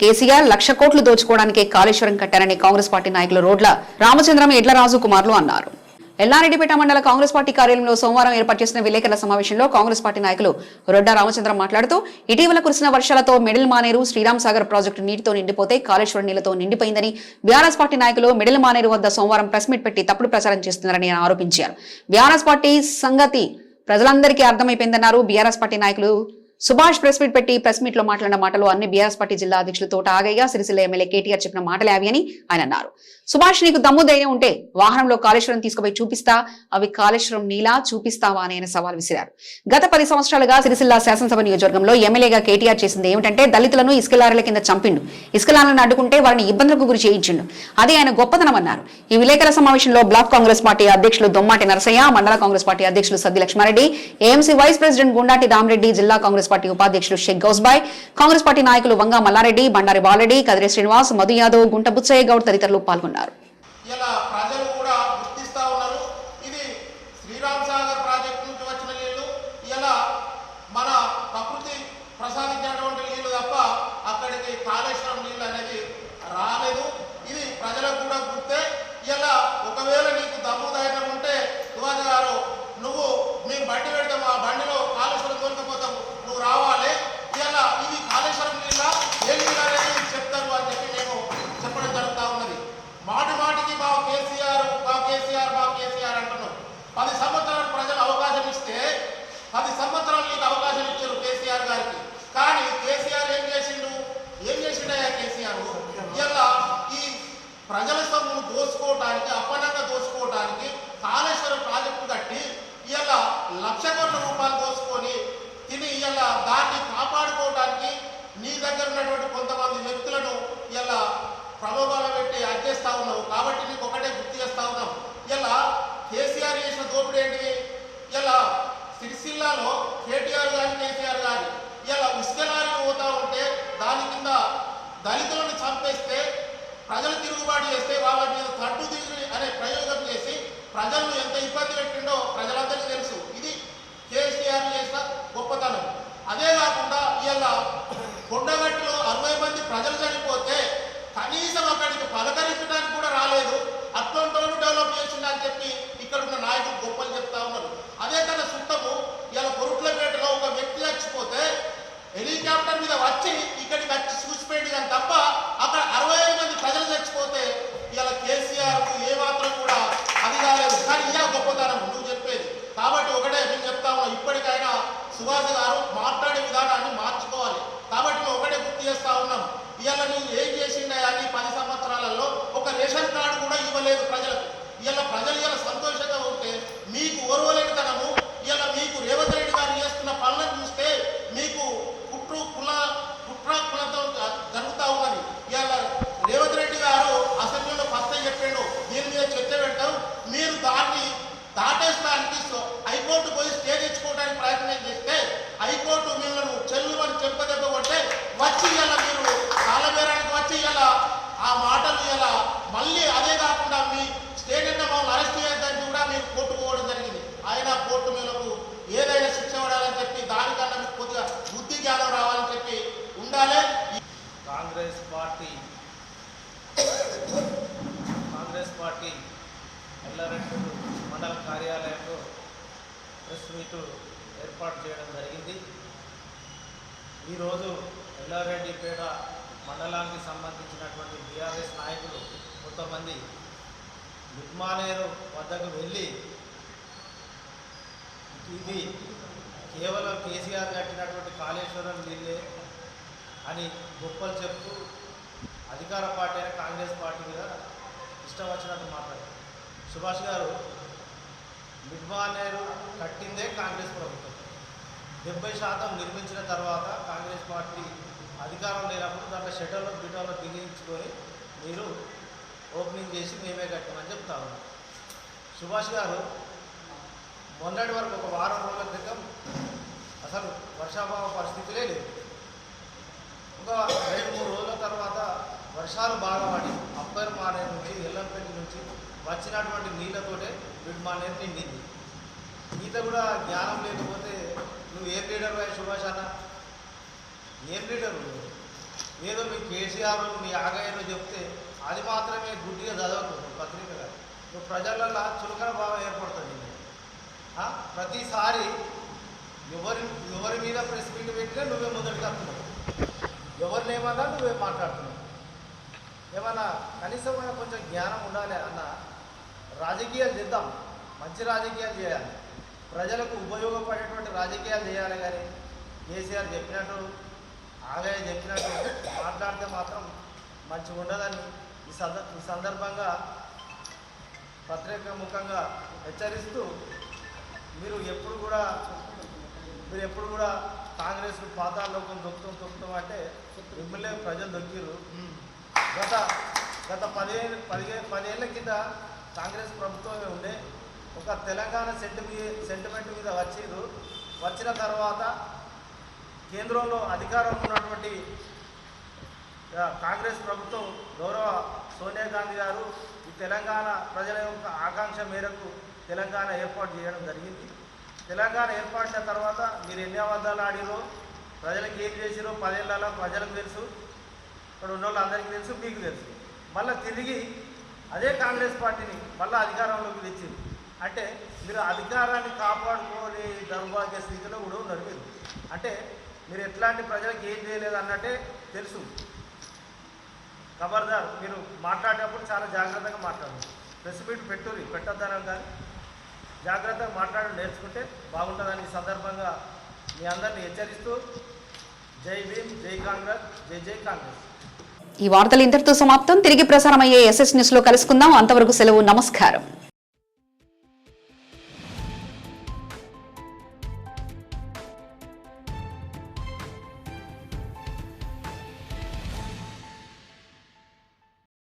కేసీఆర్ లక్ష కోట్లు దోచుకోవడానికే కాళేశ్వరం కట్టారని కాంగ్రెస్ పార్టీ నాయకులు రోడ్ల రామచంద్రం ఎడ్లరాజు కుమార్లు అన్నారు. ఎల్లారెడ్డిపేట మండల కాంగ్రెస్ పార్టీ కార్యాలయంలో సోమవారం ఏర్పాటు చేసిన విలేకరుల సమావేశంలో కాంగ్రెస్ పార్టీ నాయకులు రొడ్డ రామచంద్రం మాట్లాడుతూ ఇటీవల కురిసిన వర్షాలతో మిడిల్ మానేరు శ్రీరామ్ సాగర్ ప్రాజెక్టు నీటితో నిండిపోతే కాళేశ్వరం నీళ్ళతో నిండిపోయిందని బీఆర్ఎస్ పార్టీ నాయకులు మిడిల్ మానేరు వద్ద సోమవారం ప్రెస్ మీట్ పెట్టి తప్పుడు ప్రచారం చేస్తున్నారని ఆరోపించారు. బీఆర్ఎస్ పార్టీ సంగతి ప్రజలందరికీ అర్థమైపోయిందన్నారు. బీఆర్ఎస్ పార్టీ నాయకులు సుభాష్ ప్రెస్ మీట్ పెట్టి ప్రెస్ మీట్లో మాట్లాడిన మాటలు అన్ని బీఆర్ఎస్ పార్టీ జిల్లా అధ్యక్షులు తోట ఆగయ్య సిరిసిల్ల ఎమ్మెల్యే కేటీఆర్ చెప్పిన మాటలే అవి అని ఆయన అన్నారు. సుభాష్ నీకు దమ్ము ధైర్యం ఉంటే వాహనంలో కాళేశ్వరం తీసుకుపోయి చూపిస్తా అవి కాళేశ్వరం నీలా చూపిస్తావా అని ఆయన సవాల్ విసిరారు. గత పది సంవత్సరాలుగా సిరిసిల్ల శాసనసభ నియోజకవర్గంలో ఎమ్మెల్యేగా కేటీఆర్ చేసింది ఏమిటంటే దళితులను ఇసుకలారుల కింద చంపిండు. ఇసుకలాలను అడ్డుకుంటే వారిని ఇబ్బందులకు గురి చేయించిండు. అది ఆయన గొప్పతనం అన్నారు. ఈ విలేకరుల సమావేశంలో బ్లాక్ కాంగ్రెస్ పార్టీ అధ్యక్షులు దొమ్మాటి నరసయ్య మండల కాంగ్రెస్ పార్టీ అధ్యక్షులు Saddi Laxma Reddy AMC vice president Gundati Rama Reddy జిల్లా కాంగ్రెస్ పార్టీ ఉపాధ్యక్షులు షేక్ గౌస్బాయ్ కాంగ్రెస్ పార్టీ నాయకులు వంగా మల్లారెడ్డి బండారి బాలరెడ్డి కదిరి శ్రీనివాస్ మధు యాదవ్ గుంట బుచ్చయ్య గౌడ్ తదితరులు పాల్గొన్నారు ఇలా ప్రజలు కూడా గుర్తిస్తా ఉన్నారు ఇది శ్రీరామ్ సాగర్ ప్రాజెక్టు నుంచి వచ్చిన నీళ్ళు ఇలా మన ప్రకృతి ప్రసాదించినటువంటి నీళ్ళు తప్ప అక్కడికి కాళేశ్వరం నీళ్ళు అనేది రాలేదు ఇది ప్రజలకు కూడా గుర్తే ఇలా ఒకవేళ నీకు దమ్ము ధైర్యం ఉంటే యువత గారు నువ్వు మేము బండి పెడతాం ఆ బండిలో కాళేశ్వరం తోలుకపోతాం నువ్వు రావాలి ఇలా ఇది కాళేశ్వరం నీళ్ళ ఏ నీళ్ళు అనేది చెప్తారు అని చెప్పి మేము చెప్పడం జరుగుతూ ఉన్నది మాటి మాటికి మా కేసీఆర్ మా కేసీఆర్ మా కేసీఆర్ అంటున్నాం పది సంవత్సరాలు ప్రజలు అవకాశం ఇస్తే పది సంవత్సరాలు నీకు అవకాశం ఇచ్చారు కేసీఆర్ గారికి. కానీ కేసీఆర్ ఏం చేసిండు? ఏం చేసిండయా కేసీఆర్? ఇలా ఈ ప్రజల సొమ్మును దోసుకోవటానికి అప్పనంగా దోసుకోవటానికి కాళేశ్వరం ప్రాజెక్టు కట్టి ఇలా లక్ష కోట్ల రూపాయలు దోసుకొని తిని ఇలా దాన్ని కాపాడుకోవడానికి నీ దగ్గర ఉన్నటువంటి కొంతమంది వ్యక్తులను ఇలా ప్రలోభాలు పెట్టి అడ్జేస్తా ఉన్నావు. కాబట్టి నీకు ఒకటే గుర్తి చేస్తా ఉన్నాం ఇలా కేసీఆర్ చేసిన దోపిడీ ఏంటి? ఇలా సిరిసిల్లాలో కేటీఆర్ గారి కేసీఆర్ గారి ఇలా ఉస్కెలారి పోతా ఉంటే దాని కింద దళితులను చంపేస్తే ప్రజలు తిరుగుబాటు చేస్తే వాళ్ళ మీద తట్టు దిగుని అనే ప్రయోగం చేసి ప్రజలను ఎంత ఇబ్బంది పెట్టిండో ప్రజలందరికీ తెలుసు. ఇది కేసీఆర్ చేసిన గొప్పతనం అదే కాకుండా ఇలా కొండగట్టులో అరవై మంది ప్రజలు చనిపోతే కనీసం అక్కడికి పలకరించడానికి కూడా రాలేదు అట్లాంటి డెవలప్ చేసిండు అని చెప్పి ఇక్కడ ఉన్న నాయకులు గొప్పలు చెప్తా ఉన్నారు అదే తన సుత్తము ఇలా పొరుట్లపేటలో ఒక వ్యక్తి చచ్చిపోతే హెలికాప్టర్ మీద వచ్చి ఇక్కడికి వచ్చి చూసిపోయింది కానీ తప్ప అక్కడ అరవై ఐదు మంది ప్రజలు చచ్చిపోతే ఇలా కేసీఆర్ ఏ మాత్రం కూడా అది కాలేదు కానీ ఇదే గొప్పతనం నువ్వు చెప్పేది కాబట్టి ఒకటే మేము చెప్తా ఉన్నాం ఇప్పటికైనా సుభాష్ గారు మాట్లాడే విధానాన్ని మార్చుకోవాలి. కాబట్టి మేము ఒకటే గుర్తు చేస్తా ఉన్నాం. ఇవాళ నువ్వు ఏం చేసిండే అని పది సంవత్సరాలలో ఒక రేషన్ కార్డు కూడా ఇవ్వలేదు ప్రజలకు. ఇవాళ ప్రజలు ఇలా సంతోషంగా ఉంటే మీకు ఓర్వలేనితనము ఇవాళ మీకు రేవంత్ రెడ్డి గారు చేస్తున్న పనులను చూస్తే మీకు కుట్రు కుల కుట్ర కులతో జరుగుతూ ఉన్నది ఇవాళ రేవంత్ రెడ్డి గారు అసెంబ్లీలో ఫస్ట్ టైం చెప్పిండు దీని మీద చర్చ పెట్టాం మీరు దాన్ని దాటేస్తానికి సో- హైకోర్టు పోయి స్టే తెచ్చుకోవడానికి ప్రయత్నం చేస్తే హైకోర్టు మిమ్మల్ని చెల్లు అని చెంపదెబ్బ కొట్టే వచ్చి ఇలా మీరు కాలబేరానికి వచ్చి ఇలా ఆ మాటలు ఇలా మళ్ళీ అదే కాకుండా మీ స్టేట్ అంటే మమ్మల్ని అరెస్ట్ చేయొద్దని కూడా మీరు కోర్టు పోవడం జరిగింది. ఆయన కోర్టు మీకు ఏదైనా శిక్ష పడాలని చెప్పి దానికన్నా మీకు కొద్దిగా బుద్ధి జ్ఞానం రావాలని చెప్పి ఉండాలి. Congress party Congress party Yellareddy మండల కార్యాలయంలో ప్రెస్ మీట్ ఏర్పాటు చేయడం జరిగింది. ఈరోజు ఎల్లారెడ్డిపేట మండలానికి సంబంధించినటువంటి బీఆర్ఎస్ నాయకులు కొంతమంది మిడ్మానేరు వద్దకు వెళ్ళి ఇది కేవలం కేసీఆర్ కట్టినటువంటి కాళేశ్వరం నీళ్ళే అని గొప్పలు చెప్తూ అధికార పార్టీ అయిన కాంగ్రెస్ పార్టీ మీద ఇష్టం వచ్చినట్టు మాట్లాడారు. సుభాష్ గారు మిడ్మానేరు కట్టిందే కాంగ్రెస్ ప్రభుత్వం. డెబ్బై శాతం నిర్మించిన తర్వాత కాంగ్రెస్ పార్టీ అధికారం లేనప్పుడు దాంట్లో షటర్లో బిటర్లో బిగించుకొని మీరు ఓపెనింగ్ చేసి మేమే కట్టమని చెప్తా సుభాష్ గారు మొన్నటి వరకు ఒక వారం రోజుల క్రితం అసలు వర్షాభావ పరిస్థితులే లేదు ఒక రెండు మూడు రోజుల తర్వాత వర్షాలు బాగా పడి అప్పర్ మానే నుంచి ఎల్లంపల్లి నుంచి వచ్చినటువంటి నీళ్ళతోటే బిడ్ మానేరు నిండింది. ఈత కూడా జ్ఞానం లేకపోతే నువ్వు ఏం లీడర్ సుభాష్ అన్న ఏం లీడర్ ఏదో మీ కేసీఆర్ మీ ఆగయ్యలో చెప్తే అది మాత్రమే గుడ్డిగా చదవకు పత్రికగా నువ్వు ప్రజలలో చులకన భావం ఏర్పడుతుంది ప్రతిసారి ఎవరి ఎవరి మీద ప్రెస్ మీట్ పెట్టినా నువ్వే ముందరికి వస్తున్నావు. ఎవరిని ఏమన్నా నువ్వే మాట్లాడుతున్నావు. ఏమన్నా కనీసం కొంచెం జ్ఞానం ఉండాలి అన్న రాజకీయాలు చేద్దాం. మంచి రాజకీయాలు చేయాలి. ప్రజలకు ఉపయోగపడేటువంటి రాజకీయాలు చేయాలి కానీ కేసీఆర్ చెప్పినట్టు ఆగయ్య చెప్పినట్టు మాట్లాడితే మాత్రం మంచిగా ఉండదని ఈ సంద ఈ సందర్భంగా పత్రిక ముఖంగా హెచ్చరిస్తూ మీరు ఎప్పుడు కూడా మీరు ఎప్పుడు కూడా కాంగ్రెస్ పాతాల్లోకం దొక్కుతాం దొక్కుతాం అంటే మిమ్మల్ని ప్రజలు దొక్కిర్రు. గత గత పదిహేను పదిహేను పదేళ్ళ కింద కాంగ్రెస్ ప్రభుత్వమే ఉండే ఒక తెలంగాణ సెంటిమెంట్ సెంటిమెంట్ మీద వచ్చిర్రు. వచ్చిన తర్వాత కేంద్రంలో అధికారంలో ఉన్నటువంటి కాంగ్రెస్ ప్రభుత్వం గౌరవ సోనియా గాంధీ గారు ఈ తెలంగాణ ప్రజల యొక్క ఆకాంక్ష మేరకు తెలంగాణ ఏర్పాటు చేయడం జరిగింది. తెలంగాణ ఏర్పడిన తర్వాత మీరు ఎన్ని అబద్ధాలు ఆడిరో ప్రజలకు ఏం చేసిరో పదేళ్ళలో ప్రజలకు తెలుసు. ఇక్కడ ఉన్న వాళ్ళందరికీ తెలుసు మీకు తెలుసు. మళ్ళీ తిరిగి అదే కాంగ్రెస్ పార్టీని మళ్ళీ అధికారంలోకి తెచ్చింది. అంటే మీరు అధికారాన్ని కాపాడుకోని దౌర్భాగ్య స్థితిలో కూడా ఉన్నారు మీరు. అంటే మీరు ఎట్లాంటి ప్రజలకు ఏం చేయలేదు అన్నట్టే తెలుసు. ఖబర్దార్ మీరు మాట్లాడేటప్పుడు చాలా జాగ్రత్తగా మాట్లాడండి. ప్రెస్ మీట్ పెట్టుర్రి పెట్టొద్దనం కానీ జాగ్రత్తగా మాట్లాడడం నేర్చుకుంటే బాగుంటుందని ఈ సందర్భంగా మీ అందరిని హెచ్చరిస్తూ జై భీమ్ జై కాంగ్రెస్ జై జై కాంగ్రెస్. ఈ వార్తలు ఇంతటితో సమాప్తం. తిరిగి ప్రసారమయ్యే ఎస్ఎస్ న్యూస్లో కలుసుకుందాం. అంతవరకు సెలవు నమస్కారం.